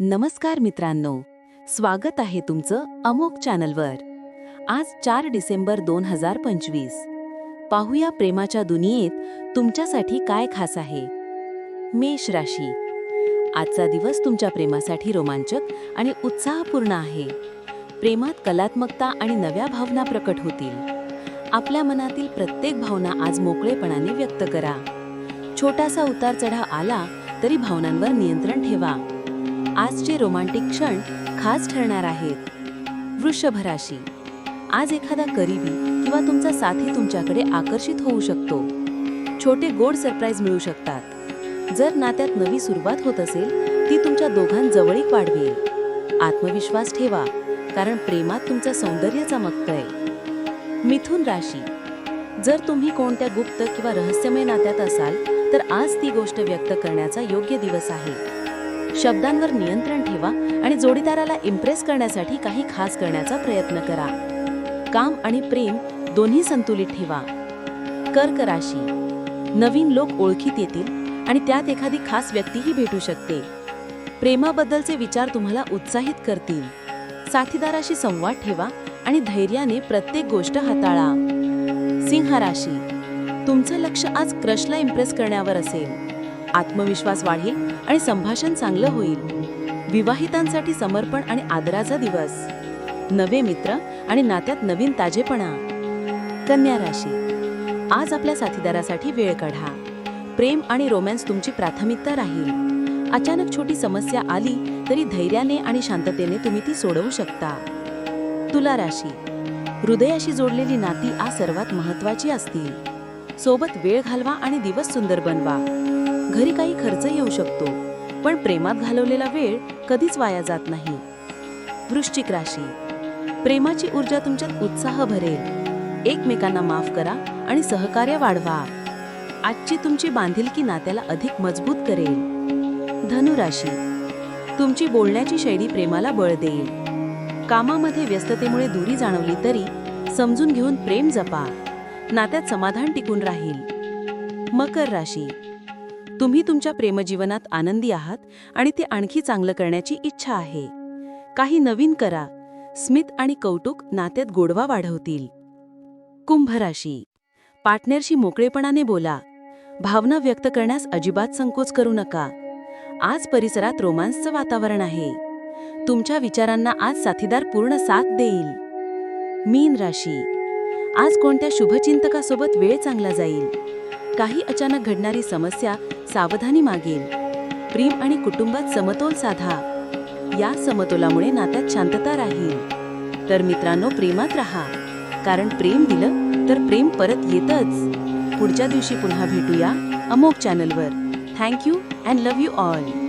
नमस्कार मित्रांनो. स्वागत आहे तुमचं अमोक चॅनलवर. आज चार डिसेंबर दोन हजार पंचवीस. पाहूया प्रेमाच्या दुनियेत तुमच्यासाठी काय खास आहे. मेष राशी. आजचा दिवस तुमच्या प्रेमासाठी रोमांचक आणि उत्साहपूर्ण आहे. प्रेमात कलात्मकता आणि नव्या भावना प्रकट होतील. आपल्या मनातील प्रत्येक भावना आज मोकळेपणाने व्यक्त करा. छोटासा उतार चढाव आला तरी भावनांवर नियंत्रण ठेवा. आजचे रोमांटिक क्षण खास ठरणार आहेत. वृषभ राशी आज एखादा करीबी किंवा तुमचा साथी तुमच्याकडे आकर्षित होऊ शकतो. छोटे गोड सरप्राईज मिळू शकतात. जर नात्यात नवी सुरुवात होत असेल ती तुमच्या दोघांजवळीक वाढवेल. आत्मविश्वास ठेवा कारण प्रेमात तुमचं सौंदर्य चमकतंय मिथुन राशी. जर तुम्ही कोणत्या गुप्त किंवा रहस्यमय नात्यात असाल तर आज ती गोष्ट व्यक्त करण्याचा योग्य दिवस आहे. शब्दांवर नियंत्रण ठेवा आणि जोडीदाराला इम्प्रेस करण्यासाठी काही खास करण्याचा प्रयत्न करा. काम आणि प्रेम दोन्ही संतुलित ठेवा. कर्क राशी. नवीन लोक ओळखीत येतील आणि त्यात एखादी खास व्यक्तीही भेटू शकते. प्रेमाबद्दलचे विचार तुम्हाला उत्साहित करतील. साथीदाराशी संवाद ठेवा आणि धैर्याने प्रत्येक गोष्ट हाताळा. सिंह राशी. तुमचं लक्ष आज क्रशला इम्प्रेस करण्यावर असेल. आत्मविश्वास वाढेल आणि संभाषण चांगलं होईल. विवाहितांसाठी समर्पण आणि आदराचा दिवस. नवे मित्र आणि नात्यात नवीन ताजेपणा. कन्या राशी. आज आपल्या साथीदारासाठी वेळ काढा. प्रेम आणि रोमॅन्स तुमची प्राथमिकता राहील. अचानक छोटी समस्या आली तरी धैर्याने आणि शांततेने तुम्ही ती सोडवू शकता. तुला राशी. हृदयाशी जोडलेली नाती आज सर्वात महत्वाची असतील. सोबत वेळ घालवा आणि दिवस सुंदर बनवा. घरी काही खर्च येऊ शकतो. पण प्रेमात घालवलेला वेळ कधीच वाया जात नाही. वृश्चिक राशी. प्रेमाची ऊर्जा तुमच्यात उत्साह भरेल. एकमेकांना माफ करा आणि सहकार्य वाढवा. आजची तुमची बांधिलकी नात्याला अधिक मजबूत करेल. धनुराशी तुमची बोलण्याची शैली प्रेमाला बळ देईल. कामामध्ये व्यस्ततेमुळे दुरी जाणवली तरी समजून घेऊन प्रेम जपा. नात्यात समाधान टिकून राहील. मकर राशी. तुम्ही तुमच्या प्रेमजीवनात आनंदी आहात आणि ते आणखी चांगलं करण्याची इच्छा आहे. काही नवीन करा. स्मित आणि कौतुक नात्यात गोडवा वाढवतील. कुंभ राशी. पार्टनरशी मोकळेपणाने बोला. भावना व्यक्त करण्यास अजिबात संकोच करू नका. आज परिसरात रोमांसचं वातावरण आहे. तुमच्या विचारांना आज साथीदार पूर्ण साथ देईल. मीन राशी. आज कोणत्या शुभचिंतकासोबत वेळ चांगला जाईल? काही अचानक घडणारी समस्या सावधानी मागेल. प्रेम आणि कुटुंबात समतोल साधा. या समतोलामुळे नात्यात शांतता राहील. तर मित्रांनो प्रेमात राहा. कारण प्रेम दिलं तर प्रेम परत येतच. पुढच्या दिवशी पुन्हा भेटूया अमोक चॅनलवर. Thank you and love you all.